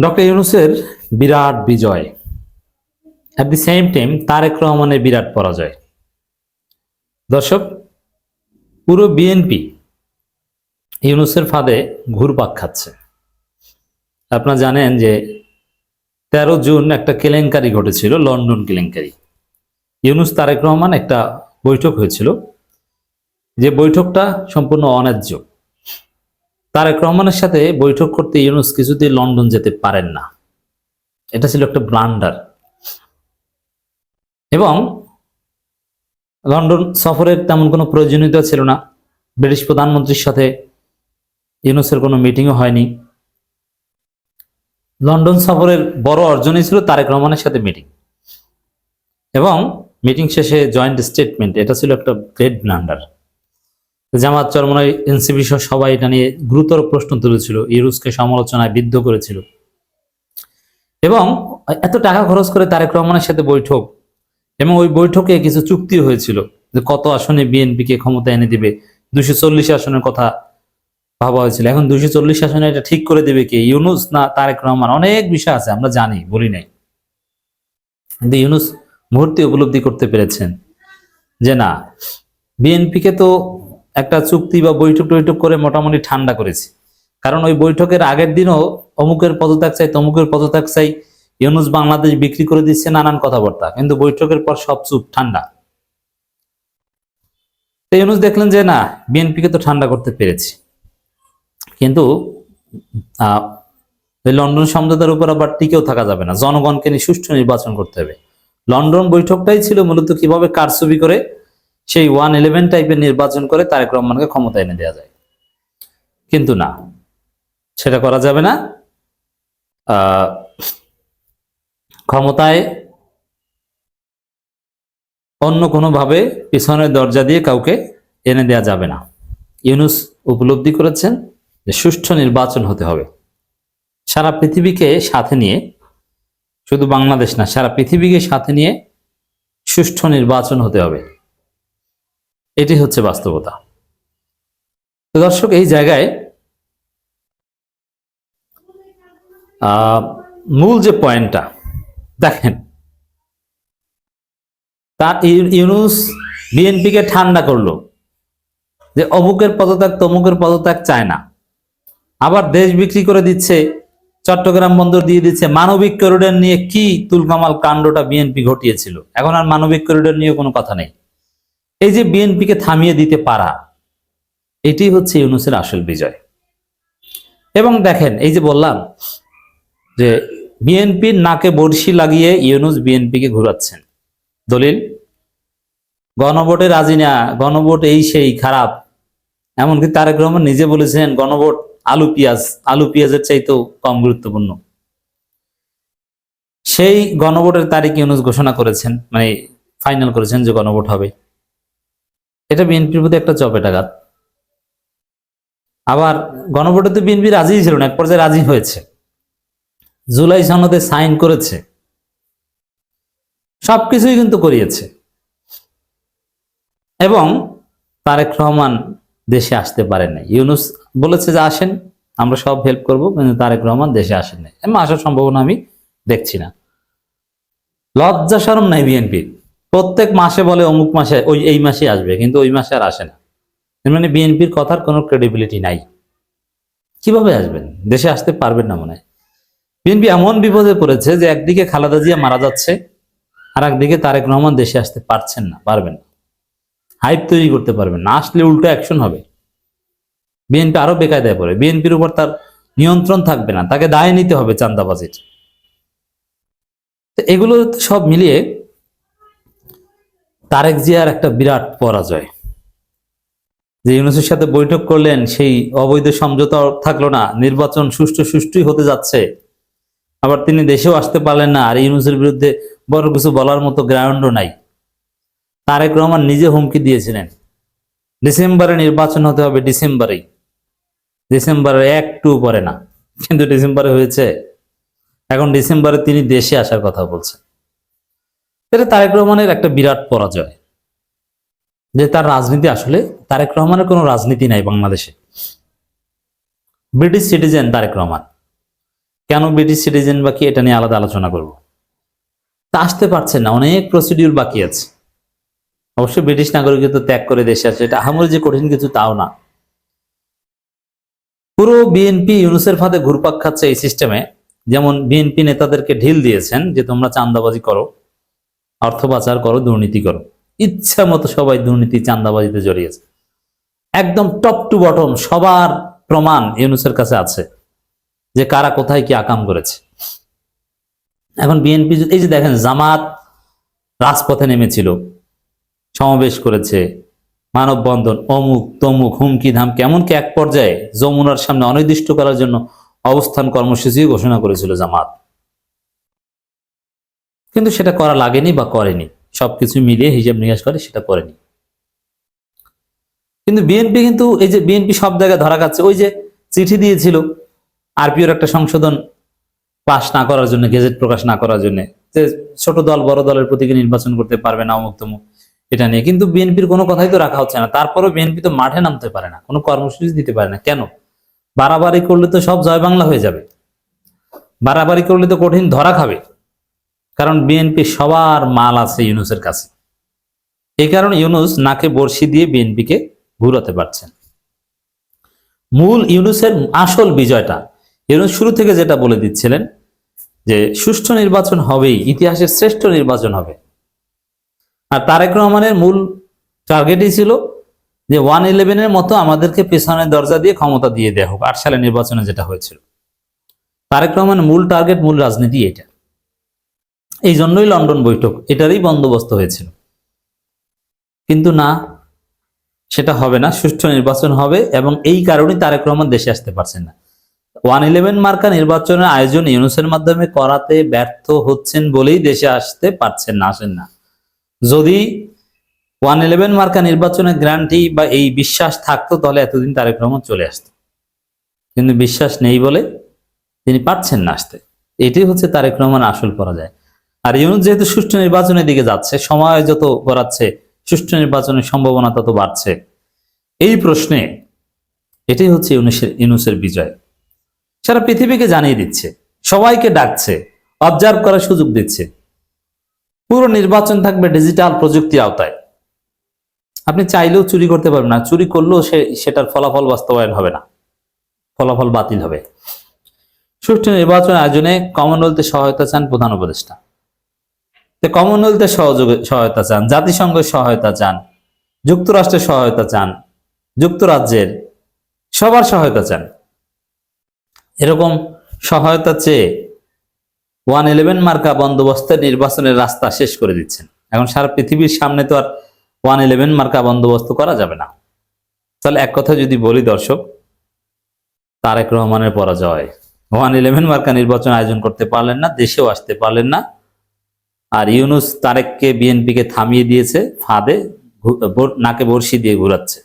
Doctor ইউনুসের বিরাট বিজয়। At the same time Tarique রহমানের বিরাট পরাজয়। দর্শক, পুরো বিএনপি ইউনুসের ফাঁদে ঘুরপাক খাচ্ছে। আপনারা জানেন যে তেরো জুন একটা কেলেঙ্কারি ঘটেছিল, লন্ডন কেলেঙ্কারি। ইউনুস, তারেক রহমান একটা বৈঠক হয়েছিল। যে বৈঠকটা সম্পূর্ণ অন্যায্য। তারেক রহমানের সাথে বৈঠক করতে ইউনুস কিছুতেই লন্ডন যেতে পারেন না। এটা ছিল একটা ব্লান্ডার। এবং লন্ডন সফরের তেমন কোনো প্রয়োজনীয়তা ছিল না। ব্রিটিশ প্রধানমন্ত্রীর সাথে ইউনুসের কোনো মিটিংও হয়নি। লন্ডন সফরের বড় অর্জনই ছিল তারেক রহমানের সাথে মিটিং। এবং মিটিং শেষে জয়েন্ট স্টেটমেন্ট, এটা ছিল একটা great blunder. Jamaat Charmonai NCP সহ সবাই এটা নিয়ে গুরুতর প্রশ্ন তুলেছিল। ইউরুসকে সমালোচনায় বিদ্ধ করেছিল। এবং এত টাকা খরচ করে তারেক রহমানের সাথে বৈঠক এবং ওই বৈঠকে কিছু চুক্তি হয়েছিল যে কত আসনে বিএনপিকে ক্ষমতা এনে দিবে। দুশো চল্লিশ আসনের কথা ভাবা হয়েছিল। এখন দুশো চল্লিশ আসনে এটা ঠিক করে দেবে কে? ইউনুস না তারেক রহমান? অনেক বিষয় আছে, আমরা জানি, বলি নাই। কিন্তু ইউনুস মুহূর্তে উপলব্ধি করতে পেরেছেন যে না, বিএনপিকে তো একটা চুক্তি বা বৈঠক টৈঠক করে মোটামুটি ঠান্ডা করেছি। কারণ ওই বৈঠকের আগের দিনও অমুকের পদত্যাগ চাই, তমুকের পদত্যাগ চাই, ইউনুস বাংলাদেশ বিক্রি করে দিচ্ছে নানান কথাবার্তা। কিন্তু বৈঠকের পর সব চুপ, ঠান্ডা। তো ইউনুস দেখলেন যে না, বিএনপিকে তো ঠান্ডা করতে পেরেছি। কিন্তু লন্ডন সমঝোতার উপর আবার টিকেও থাকা যাবে না। জনগণকে নিয়ে সুষ্ঠু নির্বাচন করতে হবে। লন্ডন বৈঠকটাই ছিল মূলত কীভাবে কারচুপি করে সেই ওয়ান ইলেভেন টাইপের নির্বাচন করে তারেক রহমানকে ক্ষমতা এনে দেওয়া যায়। কিন্তু না, সেটা করা যাবে না। ক্ষমতায় অন্য কোনোভাবে পিছনের দরজা দিয়ে কাউকে এনে দেওয়া যাবে না। ইউনুস উপলব্ধি করেছেন যে সুষ্ঠু নির্বাচন হতে হবে। সারা পৃথিবীকে সাথে নিয়ে, শুধু বাংলাদেশ না, সারা পৃথিবীকে সাথে নিয়ে সুষ্ঠু নির্বাচন হতে হবে। এটি হচ্ছে বাস্তবতা। তো দর্শক, এই জায়গায় মূল যে পয়েন্টটা, দেখেন তার ইউ- ইউনুস বিএনপিকে ঠান্ডা করল যে অমুকের পদত্যাগ তমুকের পদত্যাগ চায় না। আবার দেশ বিক্রি করে দিচ্ছে, চট্টগ্রাম বন্দর দিয়ে দিচ্ছে, মানবিক করিডোর নিয়ে কি তুলকামাল কাণ্ডটা বিএনপি ঘটিয়েছিল? এখন আর মানবিক করিডোর নিয়ে কোনো কথা নেই। এই যে বিএনপিকে থামিয়ে দিতে পারা, এটি হচ্ছে ইউনুসের আসল বিজয়। এবং দেখেন, এই যে বললাম যে বিএনপির নাকে বড়শি লাগিয়ে ইউনুস বিএনপিকে ঘুরাচ্ছেন। দলিল, গণভোটে রাজি না, গণভোট এই সেই খারাপ। এমনকি তারেক রহমান নিজে বলেছেন গণভোট আলু পেঁয়াজ, আলু পেঁয়াজের চাইতেও কম গুরুত্বপূর্ণ। সেই গণভোটের তারিখ ইউনুস ঘোষণা করেছেন মানে ফাইনাল করেছেন যে গণভোট হবে। এটা বিএনপির প্রতি একটা চপেটাঘাত আবার গণভোটে তো বিএনপি রাজি ছিল না, এক পর্যায়ে রাজি হয়েছে। জুলাই সনদে সাইন করেছে। সবকিছুই কিন্তু করিয়েছে। এবং তারেক রহমান দেশে আসতে পারেন নাই। ইউনুস বলেছে যে আসেন, আমরা সব হেল্প করব, কিন্তু তারেক রহমান দেশে আসেন নাই। আসার সম্ভাবনা আমি দেখছি না। লজ্জা সরম নাই বিএনপির। প্রত্যেক মাসে বলে অমুক মাসে, ওই এই মাসে আসবে, কিন্তু ওই মাসে আর আসে না। মানে বিএনপির কথার কোনো ক্রেডিবিলিটি নাই। কীভাবে আসবেন? দেশে আসতে পারবেন না মনে হয়। বিএনপি এমন বিপদে পড়েছে যে একদিকে খালেদা জিয়া মারা যাচ্ছে, আর একদিকে তারেক রহমান দেশে আসতে পারছেন না, পারবেন না। হাইপ তৈরি করতে পারবেন না, আসলে উল্টো অ্যাকশন হবে। বিএনপি আরও বেকায়দায় পড়ে। বিএনপির উপর তার নিয়ন্ত্রণ থাকবে না, তাকে দায় নিতে হবে চান্দাবাজির এগুলো সব মিলিয়ে তারেক জিয়ার একটা বিরাট পরাজয়। যে ইউনুসের সাথে বৈঠক করলেন, সেই অবৈধ সমঝোতা থাকল না। নির্বাচন সুষ্ঠু সুষ্ঠুই হতে যাচ্ছে। আবার তিনি দেশেও আসতে পারলেন না, আর ইউনুসের বিরুদ্ধে বড় কিছু বলার মতো গ্রাউন্ডও নাই। তারেক রহমান নিজে হুমকি দিয়েছিলেন। ডিসেম্বরে নির্বাচন হতে হবে ডিসেম্বরেই। ডিসেম্বরে একটু পরে না, কিন্তু ডিসেম্বরে হয়েছে। এখন ডিসেম্বরে তিনি দেশে আসার কথা বলছেন। এটা তারেক রহমানের একটা বিরাট পরাজয়, যে তার রাজনীতি আসলে তারেক রহমানের কোনো রাজনীতি নাই বাংলাদেশে। British citizen Tarique Rahman. কেন ব্রিটিশ সিটিজেন বাকি এটা নিয়ে আলাদা আলোচনা করব? তা আসতে পারছেন না, অনেক প্রসিডিউর বাকি আছে। অবশ্যই ব্রিটিশ নাগরিকত্ব ত্যাগ করে দেশে আসে এটা আহামরি যে কঠিন কিছু তাও না। পুরো বিএনপি ইউনুসের ফাঁদে ঘুরপাক খাচ্ছে এই সিস্টেমে যেমন বিএনপি নেতাদেরকে ঢিল দিয়েছেন যে তোমরা চান্দাবাজি করো। অর্থ পাচার করো, দুর্নীতি করো। ইচ্ছা মতো সবাই দুর্নীতি চান্দাবাজিতে জড়িয়েছে। একদম টপ টু বটম সবার প্রমাণ ইউনুসের কাছে আছে যে কারা কোথায় কি আকাম করেছে। এখন বিএনপি এই যে দেখেন, জামাত রাজপথে নেমেছিল, সমাবেশ করেছে, মানববন্ধন, অমুক তমুক, হুমকি, ধামকি, এমনকি এক পর্যায়ে যমুনার সামনে অনির্দিষ্ট করার জন্য অবস্থান কর্মসূচি ঘোষণা করেছিল জামাত। কিন্তু সেটা করা লাগেনি বা করেনি। সবকিছু মিলিয়ে হিসাব নিকাশ করে সেটা করেনি। কিন্তু বিএনপি কিন্তু এই যে বিএনপি সব জায়গায় ধরা খাচ্ছে, ওই যে চিঠি দিয়েছিল আরপিওর একটা সংশোধন পাশ না করার জন্য, গেজেট প্রকাশ না করার জন্য, যে ছোট দল বড় দলের প্রতীকে নির্বাচন করতে পারবে না অমুক তমুক, এটা নিয়ে। কিন্তু বিএনপির কোনো কথাই তো রাখা হচ্ছে না। তারপরেও বিএনপি তো মাঠে নামতে পারে না, কোনো কর্মসূচি দিতে পারে না। কেন? বাড়াবাড়ি করলে তো সব জয় বাংলা হয়ে যাবে। বাড়াবাড়ি করলে তো কঠিন ধরা খাবে। কারণ বিএনপি সবার মাল আছে ইউনুসের কাছে। এই কারণে ইউনুস নাকে বর্ষি দিয়ে বিএনপিকে ঘুরাতে পারছেন। মূল ইউনুসের আসল বিজয়টা, ইউনুস শুরু থেকে যেটা বলে দিচ্ছিলেন যে, সুষ্ঠু নির্বাচন হবেই, ইতিহাসের শ্রেষ্ঠ নির্বাচন হবে। আর তারেক রহমানের মূল টার্গেটই ছিল যে ওয়ান ইলেভেনের মতো আমাদেরকে পেছনের দরজা দিয়ে ক্ষমতা দিয়ে দেওয়া হোক, আট সালে নির্বাচনে যেটা হয়েছিল। তারেক রহমানের মূল টার্গেট মূল রাজনীতি এটা এই জন্যই লন্ডন বৈঠক, এটারই বন্দোবস্ত হয়েছিল। কিন্তু না, সেটা হবে না, সুষ্ঠু নির্বাচন হবে এবং এই কারণে তারেক রহমান দেশে আসতে পারছেন না। ওয়ান ইলেভেন মার্কা নির্বাচনের আয়োজন ইউনুসের মাধ্যমে করাতে ব্যর্থ হচ্ছেন বলেই দেশে আসতে পারছেন না, আসেন না। যদি ওয়ান ইলেভেন মার্কা নির্বাচনের গ্যারান্টি বা এই বিশ্বাস থাকতো, তাহলে এতদিন তারেক রহমান চলে আসতো। কিন্তু বিশ্বাস নেই বলে তিনি পারছেন না আসতে। এটাই হচ্ছে তারেক রহমান আসল পরাজয়। আর ইউনুস যেহেতু সুষ্ঠু নির্বাচনের দিকে যাচ্ছে, সময় যত গড়াচ্ছে, সুষ্ঠু নির্বাচনের সম্ভাবনা তত বাড়ছে। এই প্রশ্নে এটাই হচ্ছে ইউনুসের ইউনুসের বিজয়। সারা পৃথিবীকে জানিয়ে দিচ্ছে, সবাইকে ডাকছে, অবজার্ভ করার সুযোগ দিচ্ছে। পুরো নির্বাচন থাকবে ডিজিটাল প্রযুক্তি আওতায়। আপনি চাইলেও চুরি করতে পারবেন না, চুরি করলেও সে, সেটার ফলাফল বাস্তবায়ন হবে না। ফলাফল বাতিল হবে। সুষ্ঠু নির্বাচন আয়োজনে কমনওয়েলথে সহায়তা চান প্রধান উপদেষ্টা। কমনওয়েলথের সহযোগে, সহায়তা চান, জাতিসংঘের সহায়তা চান, যুক্তরাষ্ট্রের সহায়তা চান, যুক্তরাজ্যের সবার সহায়তা চান। এরকম সহায়তা চেয়ে ওয়ান ইলেভেন মার্কা বন্দোবস্তের নির্বাচনের রাস্তা শেষ করে দিচ্ছেন। এখন সারা পৃথিবীর সামনে তো আর ওয়ান ইলেভেন মার্কা বন্দোবস্ত করা যাবে না। তাহলে এক কথা যদি বলি দর্শক, তারেক রহমানের পরাজয়। ওয়ান ইলেভেন মার্কা নির্বাচন আয়োজন করতে পারলেন না, দেশেও আসতে পারলেন না। আর ইউনুস তারেককে বিএনপিকে থামিয়ে দিয়েছে ফাঁদে নাকে বর্ষি দিয়ে ঘুরাচ্ছে।